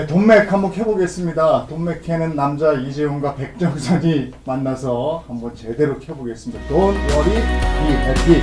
네, 돈맥 한번 켜보겠습니다. 돈맥 캐는 남자 이재용과 백정선이 만나서 한번 제대로 켜보겠습니다. Don't worry, be happy.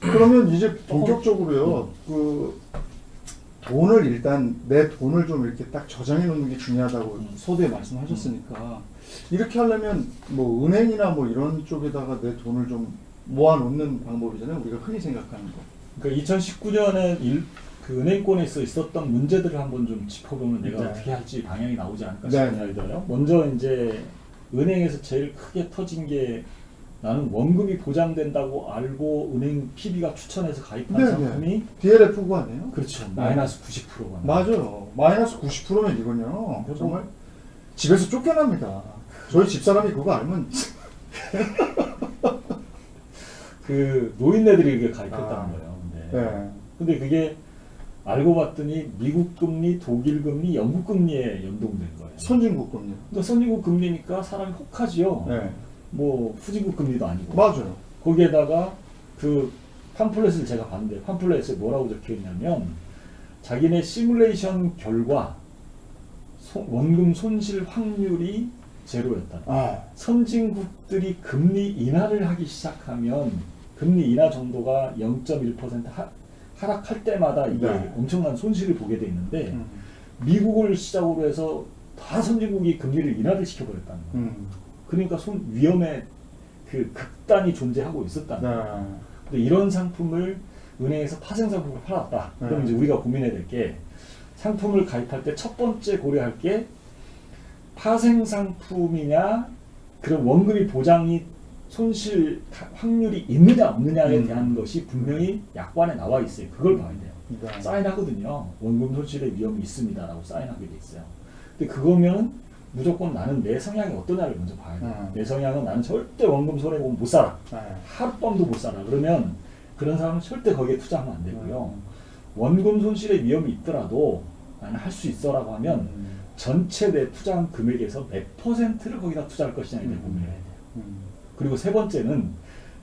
그러면 이제 본격적으로요. 그 돈을 일단 내 돈을 좀 이렇게 딱 저장해 놓는 게 중요하다고 음. 서두에 말씀하셨으니까 이렇게 하려면 뭐 은행이나 뭐 이런 쪽에다가 내 돈을 좀 모아 놓는 방법이잖아요. 우리가 흔히 생각하는 거. 그러니까 2019년에 일, 그 은행권에서 있었던 문제들을 한번 좀 짚어보면 내가 네. 어떻게 할지 방향이 나오지 않을까 네. 싶은 생각이 들어요. 먼저 이제 은행에서 제일 크게 터진 게 나는 원금이 보장된다고 알고 은행 PB가 추천해서 가입한 네, 상품이 DLF고 아니에요? 그렇죠 네. 마이너스 90%가 맞아요. 마이너스 90%면 이건요. 그리고- 정말 집에서 쫓겨납니다. 저희 집사람이 그거 알면 그 노인네들이 그게 가입했다는 아. 거예요. 근데, 네. 근데 그게 알고 봤더니 미국 금리, 독일 금리, 영국 금리에 연동된 거예요. 선진국 금리. 그러니까 선진국 금리니까 사람이 혹하지요. 네. 뭐 후진국 금리도 아니고. 맞아요. 거기에다가 그 팜플렛을 제가 봤는데 팜플렛에 뭐라고 적혀 있냐면 자기네 시뮬레이션 결과 소- 원금 손실 확률이 제로였다. 아, 선진국들이 금리 인하를 하기 시작하면 금리 인하 정도가 0.1% 하, 하락할 때마다 이게 네. 엄청난 손실을 보게 돼 있는데 음, 미국을 시작으로 해서 다 선진국이 금리를 인하를 시켜버렸다는 거예요. 음, 그러니까 손 위험의 그 극단이 존재하고 거예요. 네. 근데 이런 상품을 은행에서 파생 상품을 팔았다. 그럼 네. 이제 우리가 고민해야 될 게 상품을 가입할 때 첫 번째 고려할 게 파생 상품이냐 그런 원금이 보장이 손실 가- 확률이 있느냐 없느냐에 음. 대한 것이 분명히 약관에 나와 있어요. 그걸 봐야 돼요. 네. 사인하거든요. 원금 손실의 위험이 있습니다라고 사인하게 돼 있어요. 근데 그거면 무조건 나는 내 성향이 어떠냐를 먼저 봐야 돼요. 음. 내 성향은 나는 절대 원금 손해 보면 못 살아. 네. 하룻밤도 못 살아. 그러면 그런 사람은 절대 거기에 투자하면 안 되고요. 음. 원금 손실의 위험이 있더라도 나는 할 수 있어라고 하면 음, 전체 내 투자한 금액에서 몇 퍼센트를 거기다 투자할 것이냐에 대해 음. 고민을 해야 돼요. 음, 그리고 세 번째는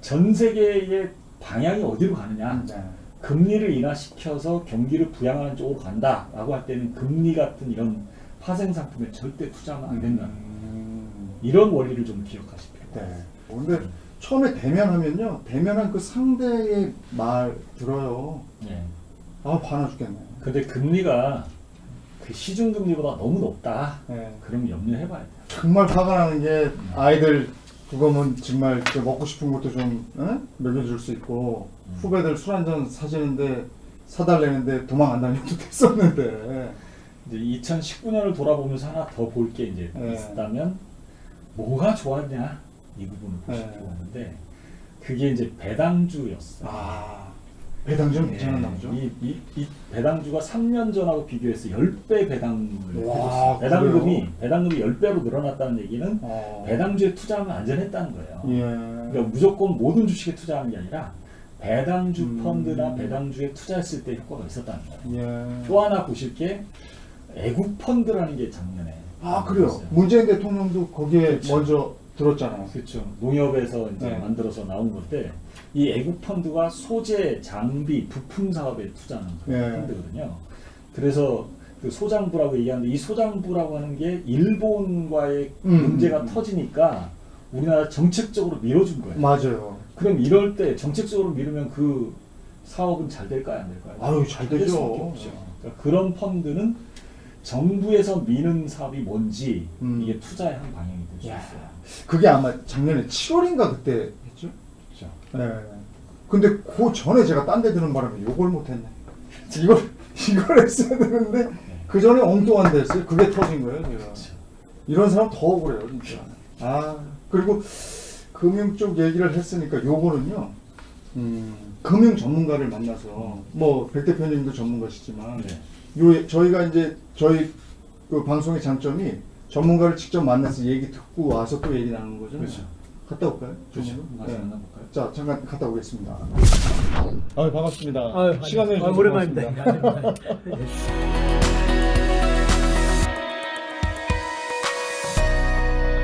전 세계의 방향이 어디로 가느냐. 네. 금리를 인하시켜서 경기를 부양하는 쪽으로 간다라고 할 때는 금리 같은 이런 파생 상품에 절대 투자하면 안 된다. 음, 이런 원리를 좀 기억하실 필요가 네. 있어요. 근데 처음에 대면하면요, 대면한 그 상대의 말 들어요. 예. 아, 화나 죽겠네. 근데 금리가 그 시중 금리보다 너무 높다. 네. 그럼 염려해봐야 돼요. 정말 화가 나는 게 아이들 그거면 정말 그 먹고 싶은 것도 좀 어? 먹여줄 수 있고 음. 후배들 술 한 잔 사주는데 사달래는데 도망 안 다녀도 됐었는데 이제 2019년을 돌아보면서 하나 더 볼 게 이제 네. 있다면 뭐가 좋았냐 이 부분을 보시면 네. 그게 이제 배당주였어요. 아 배당좀 괜찮은 예, 나무죠? 이, 이, 이 배당주가 3년 전하고 비교해서 10배 배당을 와, 해줬어요. 배당금이 그래요? 배당금이 10배로 늘어났다는 얘기는 어. 배당주에 투자하면 안전했다는 거예요. 예. 그러니까 무조건 모든 주식에 투자하는 게 아니라 배당주 음. 펀드나 배당주에 투자했을 때 효과가 있었다는 거예요. 예. 또 하나 보실 게 애국 펀드라는 게 작년에 아 그래요. 있어요. 문재인 대통령도 거기에 그렇죠. 먼저 들었잖아요. 그렇죠. 농협에서 이제 네. 만들어서 나온 건데 이 애국 펀드가 소재, 장비, 부품 사업에 투자하는 그런 네. 펀드거든요. 그래서 그 소장부라고 얘기하는데 이 소장부라고 하는 게 일본과의 음. 문제가 터지니까 우리나라 정책적으로 밀어준 거예요. 맞아요. 그럼 이럴 때 정책적으로 미루면 그 사업은 잘 될까요, 안 될까요? 아유 잘 되죠. 그러니까 그런 펀드는 정부에서 미는 사업이 뭔지 음. 이게 투자의 한 방향이 될 수 야. 있어요. 그게 아마 작년에 7월인가 그때 했죠? 그렇죠. 네. 근데 그 전에 제가 딴 데 드는 바람에 요걸 못했네. 이걸 이걸 했어야 되는데 그 전에 엉뚱한 데 했어요. 그게 터진 거예요, 제가. 그렇죠. 이런 사람 더 억울해요, 진짜. 아 그리고 금융 쪽 얘기를 했으니까 요거는요. 음, 금융 전문가를 만나서 뭐 백 대표님도 전문가시지만 네. 요 저희가 이제 저희 그 방송의 장점이 전문가를 직접 만나서 얘기 듣고 와서 또 얘기 나누는 거잖아요. 그렇죠. 갔다 올까요? 그렇죠. 네. 만나볼까요? 자 잠깐 갔다 오겠습니다. 아 반갑습니다. 아유, 시간 내주셔서 아, 오랜만입니다. 고맙습니다.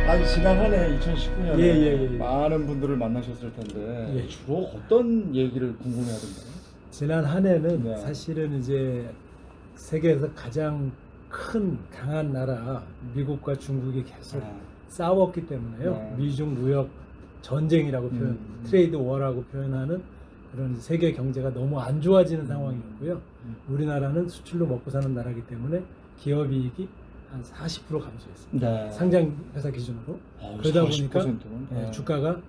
아니 지난 한 해 2019년에 예, 예, 예. 많은 분들을 만나셨을 텐데 예. 주로 어떤 얘기를 궁금해하던가요? 지난 한 해는 네. 사실은 이제 세계에서 가장 큰 강한 나라 미국과 중국이 계속 아, 싸웠기 때문에요. 네. 미중 무역 전쟁이라고 음. 표현, 트레이드 워라고 표현하는 그런 세계 경제가 너무 안 좋아지는 상황이었고요. 음. 우리나라는 수출로 먹고 사는 나라이기 때문에 기업 이익이 한 40% 감소했습니다. 네. 상장 회사 기준으로 어, 그러다 보니까 40%는? 예, 네. 주가가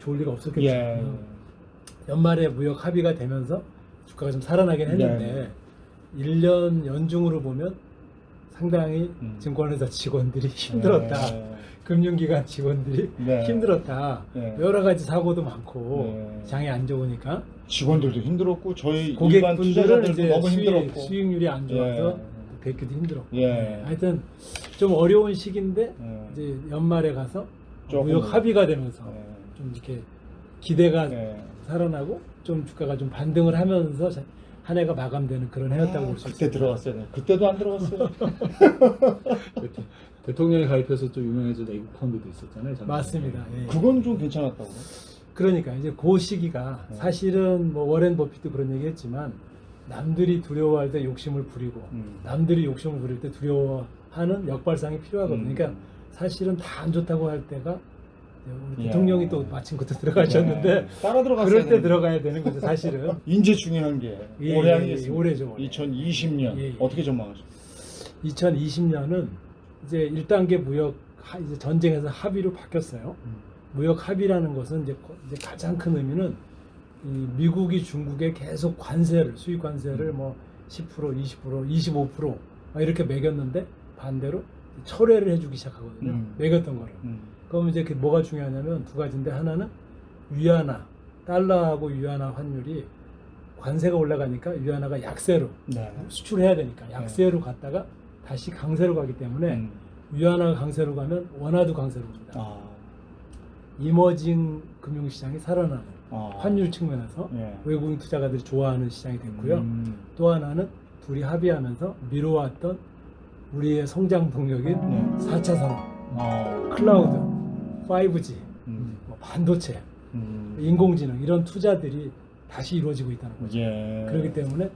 좋을 리가 없었겠죠. 예. 어. 연말에 무역 합의가 되면서 주가가 좀 살아나긴 했는데 네. 1년 연중으로 보면 상당히 음. 증권회사 직원들이 힘들었다. 네. 금융기관 직원들이 네. 힘들었다. 네. 여러 가지 사고도 많고 네. 장이 안 좋으니까 직원들도 힘들었고 저희 일반 고객분들은 투자자들도 이제 너무 수익, 힘들었고 수익률이 안 좋아서 예. 뵙기도 힘들었고 예. 하여튼 좀 어려운 시기인데 예. 이제 연말에 가서 무역 합의가 되면서 예. 좀 이렇게 기대가 예. 살아나고 좀 주가가 좀 반등을 하면서 자- 한 해가 마감되는 그런 해였다고 볼수 그때 있습니다. 들어갔어야 돼. 그때도 안 들어갔어요. 대- 대통령이 가입해서 좀 유명해진 외국 펀드도 있었잖아요. 작년에. 맞습니다. 예. 그건 좀 괜찮았다고. 그러니까 이제 그 시기가 네. 사실은 뭐 워렌 버핏도 그런 얘기했지만 남들이 두려워할 때 욕심을 부리고 음. 남들이 욕심을 부릴 때 두려워하는 역발상이 필요하거든요. 음. 그러니까 사실은 다 안 좋다고 할 때가 예. 대통령이 또 마침 그때 들어가셨는데 네. 따라 들어갔어야 그럴 때. 들어가야 되는 거죠 사실은. 인제 중요한 게 예, 올해 예, 아니겠습니까? 올해죠, 올해. 2020년 예, 예. 어떻게 전망하십니까? 2020년은 이제 1단계 무역 하- 이제 전쟁에서 합의로 바뀌었어요. 무역 합의라는 것은 이제, 거- 이제 가장 큰 의미는 이 미국이 중국에 계속 관세를 수입 관세를 뭐 10%, 20%, 25%막 이렇게 매겼는데 반대로 철회를 해주기 시작하거든요. 음. 매겼던 거를. 음. 그럼 이제 그 뭐가 중요하냐면 두 가지인데 하나는 위안화 달러하고 위안화 환율이 관세가 올라가니까 위안화가 약세로 네. 수출해야 되니까 약세로 갔다가 다시 강세로 가기 때문에 음. 위안화가 강세로 가면 원화도 강세로 갑니다. 아. 이머징 금융시장이 살아나는 아. 환율 측면에서 예. 외국인 투자가들이 좋아하는 시장이 됐고요. 음. 또 하나는 둘이 합의하면서 미뤄왔던 우리의 성장 동력인 네. 4차 산업, 아. 클라우드, 5G, 음. 뭐 반도체, 음. 인공지능 이런 투자들이 다시 이루어지고 있다는 거죠. 예. 그렇기 때문에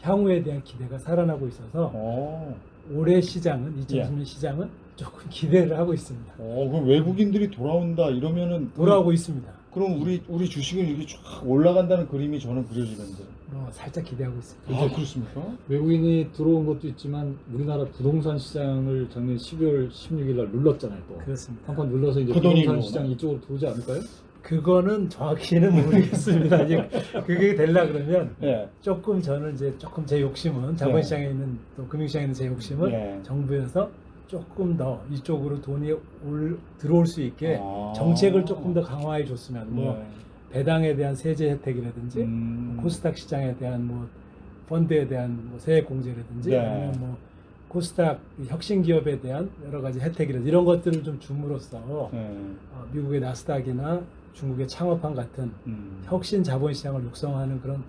향후에 대한 기대가 살아나고 있어서 어. 올해 시장은 예. 2020년 시장은 조금 기대를 하고 있습니다. 어, 그럼 외국인들이 돌아온다 이러면은 돌아오고 있습니다. 그럼 우리 우리 주식은 이렇게 쫙 올라간다는 그림이 저는 그려지는데. 뭐 살짝 기대하고 있습니다. 아 그렇습니까? 외국인이 들어온 것도 있지만 우리나라 부동산 시장을 작년 12월 16일 날 눌렀잖아요. 또. 그렇습니다. 한판 눌러서 이제 그 돈이 부동산 뭐구나. 시장 이쪽으로 들어오지 않을까요? 그거는 정확히는 모르겠습니다. 이제 그게 되려 그러면 예. 조금 저는 이제 조금 제 욕심은 네. 자본시장에 있는 또 금융시장에 있는 제 욕심은 예. 정부에서 조금 더 이쪽으로 돈이 올, 들어올 수 있게 아. 정책을 조금 더 강화해 줬으면 뭐 네. 배당에 대한 세제 혜택이라든지 음. 코스닥 시장에 대한 뭐 펀드에 대한 뭐 세액 공제라든지 네. 아니면 뭐 코스닥 혁신 기업에 대한 여러 가지 혜택이라든지 이런 것들을 좀 줌으로써 예. 어, 미국의 나스닥이나 중국의 창업한 같은 음. 혁신 자본 시장을 육성하는 그런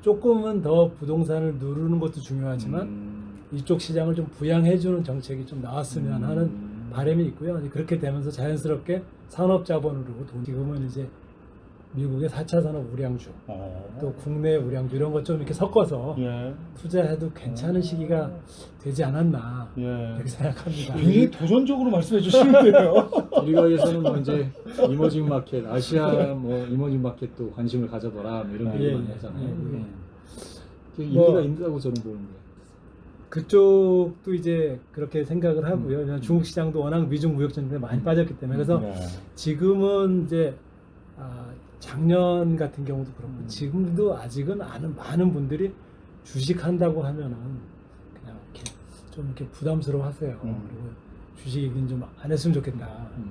조금은 더 부동산을 누르는 것도 중요하지만 음. 이쪽 시장을 좀 부양해주는 정책이 좀 나왔으면 음. 하는 바람이 있고요. 이제 그렇게 되면서 자연스럽게 산업 자본으로 돈 지금은 이제 미국의 4차 산업 우량주 어. 또 국내 우량주 이런 것 좀 이렇게 섞어서 예. 투자해도 괜찮은 시기가 되지 않았나 예. 이렇게 생각합니다. 굉장히 도전적으로 말씀해 주시는데요. 일각에서는 뭐 이제 이머징 마켓, 아시아 뭐 이머징 마켓도 관심을 가져봐라 뭐 이런 예, 얘기 많이 예, 하잖아요. 예, 예. 음. 그게 뭐- 일리가 있다고 저는 보는데. 그쪽도 이제 그렇게 생각을 하고요. 음. 왜냐하면 중국 시장도 워낙 미중 무역 전쟁에 많이 빠졌기 때문에 그래서 네. 지금은 이제 아, 작년 같은 경우도 그렇고 음. 지금도 아직은 아는 많은 분들이 주식한다고 하면은 그냥 이렇게 좀 이렇게 부담스러워하세요. 음. 그리고 주식 얘기는 좀 안 했으면 좋겠다. 음.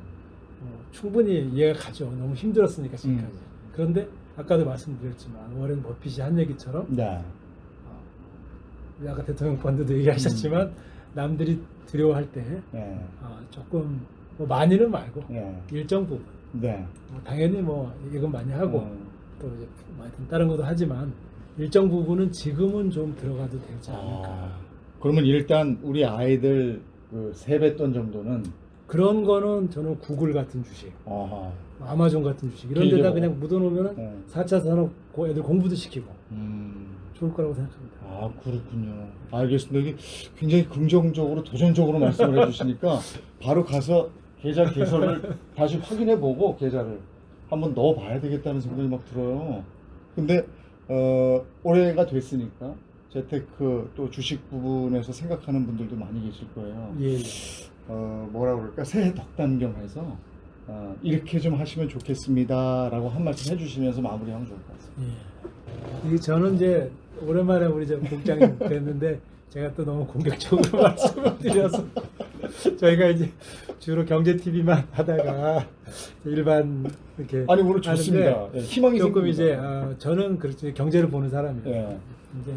어, 충분히 이해가 가죠. 너무 힘들었으니까 지금까지. 음. 그런데 아까도 말씀드렸지만 워렌 버핏이 한 얘기처럼 네. 어, 아까 대통령 펀드도 얘기하셨지만 남들이 두려워할 때 예. 어, 조금 뭐 많이는 말고 예. 일정 부분 네. 뭐 당연히 뭐 예금 많이 하고 음. 또 이제 뭐 하여튼 다른 것도 하지만 일정 부분은 지금은 좀 들어가도 되지 않을까. 아, 그러면 일단 우리 아이들 그 세뱃돈 정도는 그런 거는 저는 구글 같은 주식, 아하. 아마존 같은 주식 이런 데다. 그냥 묻어놓으면은 어. 4차 산업 고- 애들 공부도 시키고 음. 좋을 거라고 생각합니다. 아 그렇군요. 알겠습니다. 이게 굉장히 긍정적으로 도전적으로 말씀을 해주시니까 바로 가서 계좌 개설을 다시 확인해보고 계좌를 한번 넣어봐야 되겠다는 생각이 막 들어요. 근데 어, 올해가 됐으니까 재테크 또 주식 부분에서 생각하는 분들도 많이 계실 거예요. 예, 예. 어, 뭐라 그럴까 새해 덕담경해서 어, 이렇게 좀 하시면 좋겠습니다라고 한 말씀 해주시면서 마무리하면 좋을 것 같습니다. 예. 이게 저는 이제 오랜만에 우리 저 국장님 뵀는데 제가 또 너무 공격적으로 말씀을 드려서 저희가 이제 주로 경제 TV만 하다가 일반 이렇게 아니 오늘 좋습니다. 예, 희망이 조금 생깁니다. 이제 어, 저는 그렇지 경제를 보는 사람이에요. 예. 이제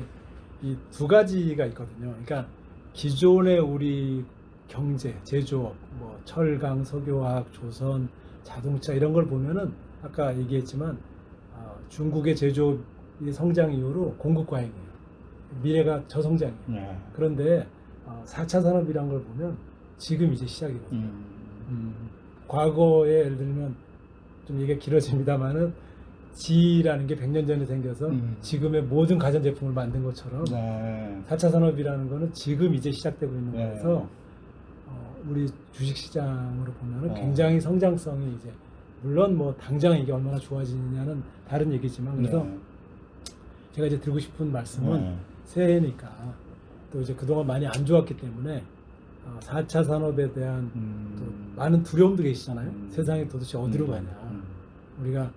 이 두 가지가 있거든요. 그러니까 기존의 우리 경제, 제조업, 뭐 철강, 석유화학, 조선, 자동차 이런 걸 보면은 아까 얘기했지만 어, 중국의 제조업의 성장 이후로 공급 과잉이에요. 미래가 저성장이에요. 예. 그런데 어, 4차 산업이란 걸 보면 지금 이제 시작이거든요. 음. 음, 과거에 예를 들면 좀 얘기가 길어집니다만은 지라는 게 100년 전에 생겨서 음. 지금의 모든 가전제품을 만든 것처럼 네. 4차 산업이라는 거는 지금 이제 시작되고 있는 네. 거라서 어, 우리 주식시장으로 보면은 어. 굉장히 성장성이 이제 물론 뭐 당장 이게 얼마나 좋아지느냐는 다른 얘기지만 그래서 네. 제가 이제 드리고 싶은 말씀은 네. 새해니까 또 이제 그동안 많이 안 좋았기 때문에 어, 4차 산업에 대한 음. 또 많은 두려움도 계시잖아요. 음. 세상이 도대체 어디로 음. 가냐. 음. 우리가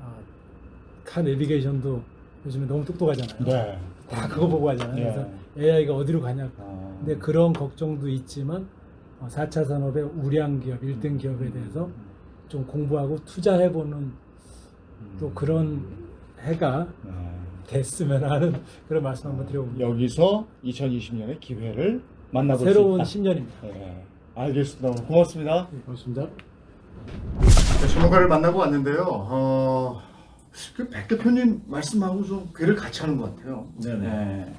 어, 카 내비게이션도 요즘에 너무 똑똑하잖아요. 네. 다 그거 보고 하잖아요. 네. 그래서 AI가 어디로 가냐. 아. 근데 그런 걱정도 있지만 어, 4차 산업의 우량 기업, 1등 기업에 대해서 좀 공부하고 투자해보는 음. 또 그런 해가 네. 됐으면 하는 그런 말씀 한번 드려봅니다. 여기서 2020년의 기회를 만나볼 새로운 수 있다. 10년입니다. 네. 알겠습니다. 오늘 고맙습니다. 네, 고맙습니다. 네, 전문가를 만나고 왔는데요. 어, 그백 대표님 말씀하고 좀 괴를 같이 하는 것 같아요. 네네.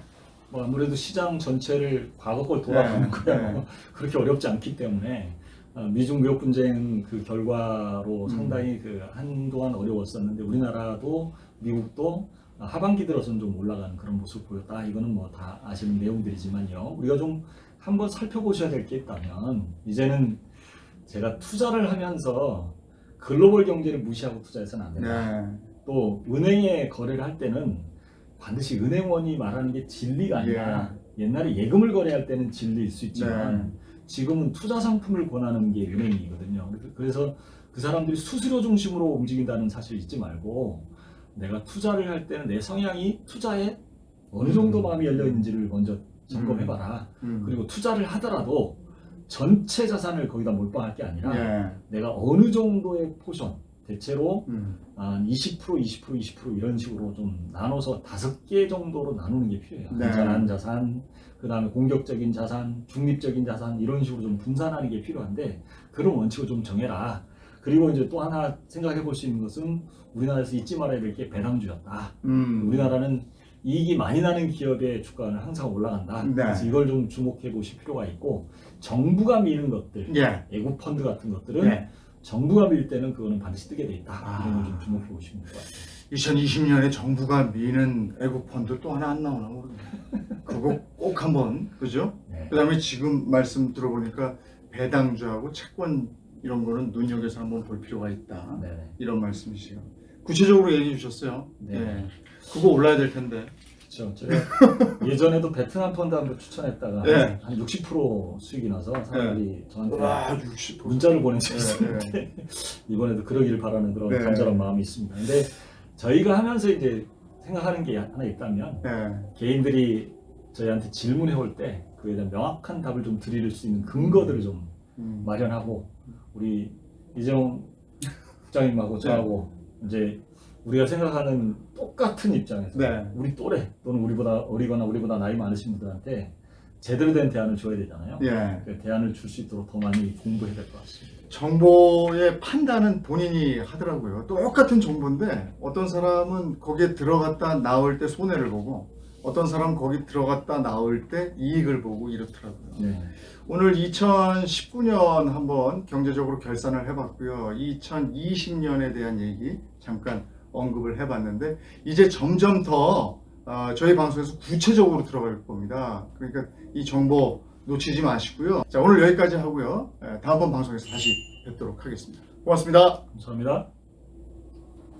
뭐 아무래도 시장 전체를 과거 걸 돌아가는 네, 거야 네. 그렇게 어렵지 않기 때문에 어, 미중 무역 분쟁 그 결과로 음. 상당히 그 한동안 어려웠었는데 우리나라도 미국도 하반기 들어서는 좀 올라가는 그런 모습 보였다. 이거는 뭐 다 아시는 내용들이지만요. 우리가 좀 한번 살펴보셔야 될 게 있다면 이제는 제가 투자를 하면서 글로벌 경제를 무시하고 투자해서는 안 된다. 네. 또 은행에 거래를 할 때는 반드시 은행원이 말하는 게 진리가 아니라 옛날에 예금을 거래할 때는 진리일 수 있지만 네. 지금은 투자 상품을 권하는 게 은행이거든요. 그래서 그 사람들이 수수료 중심으로 움직인다는 사실 잊지 말고 내가 투자를 할 때는 내 성향이 투자에 어느 정도 음. 마음이 열려 있는지를 먼저 점검해봐라. 음. 그리고 투자를 하더라도 전체 자산을 거기다 몰빵할 게 아니라 예. 내가 어느 정도의 포션 대체로 음. 한 20%, 20%, 20% 이런 식으로 좀 나눠서 다섯 개 정도로 나누는 게 필요해요. 네. 안전한 자산, 그 다음에 공격적인 자산, 중립적인 자산 이런 식으로 좀 분산하는 게 필요한데 그런 원칙을 좀 정해라. 그리고 이제 또 하나 생각해 볼 수 있는 것은 우리나라에서 잊지 말아야 될 게 배당주였다. 음. 우리나라는 이익이 많이 나는 기업의 주가는 항상 올라간다. 네. 그래서 이걸 좀 주목해 보실 필요가 있고 정부가 미는 것들, 예. 애국 펀드 같은 것들은 네. 정부가 밀 때는 그거는 반드시 뜨게 돼 있다. 아. 이런 걸 좀 주목해 보시면 될것 같아요. 2020년에 정부가 미는 애국 펀드 또 하나 안 나오나 모르겠네. 그거 꼭 한번 그죠? 네. 그다음에 지금 말씀 들어보니까 배당주하고 채권 이런 거는 눈여겨서 한번 볼 필요가 있다. 네네. 이런 말씀이시요. 구체적으로 얘기해 주셨어요. 네. 예. 그거 올라야 될 텐데. 그렇죠. 제가 예전에도 베트남 펀드 한번 추천했다가 네. 한 60% 수익이 나서 사람들이 저한테 와, 60%. 문자를 적이 네, 있었는데 이번에도 그러기를 바라는 그런 네. 간절한 마음이 있습니다. 근데 저희가 하면서 이제 생각하는 게 하나 있다면 네. 개인들이 저희한테 질문해 올 때 그에 대한 명확한 답을 좀 드릴 수 있는 근거들을 좀 음. 마련하고 우리 이재용 국장님하고 저하고 이제 우리가 생각하는 똑같은 입장에서 네. 우리 또래 또는 우리보다 어리거나 우리보다 나이 많으신 분들한테 제대로 된 대안을 줘야 되잖아요. 예. 그 대안을 줄 수 있도록 더 많이 공부해야 될 것 같습니다. 정보의 판단은 본인이 하더라고요. 똑같은 정보인데 어떤 사람은 거기에 들어갔다 나올 때 손해를 보고 어떤 사람 거기 들어갔다 나올 때 이익을 보고 이렇더라고요. 네. 오늘 2019년 한번 경제적으로 결산을 해봤고요. 2020년에 대한 얘기 잠깐 언급을 해봤는데 이제 점점 더 어, 저희 방송에서 구체적으로 들어갈 겁니다. 그러니까 이 정보 놓치지 마시고요. 자 오늘 여기까지 하고요. 에, 다음번 방송에서 다시 뵙도록 하겠습니다. 고맙습니다. 감사합니다.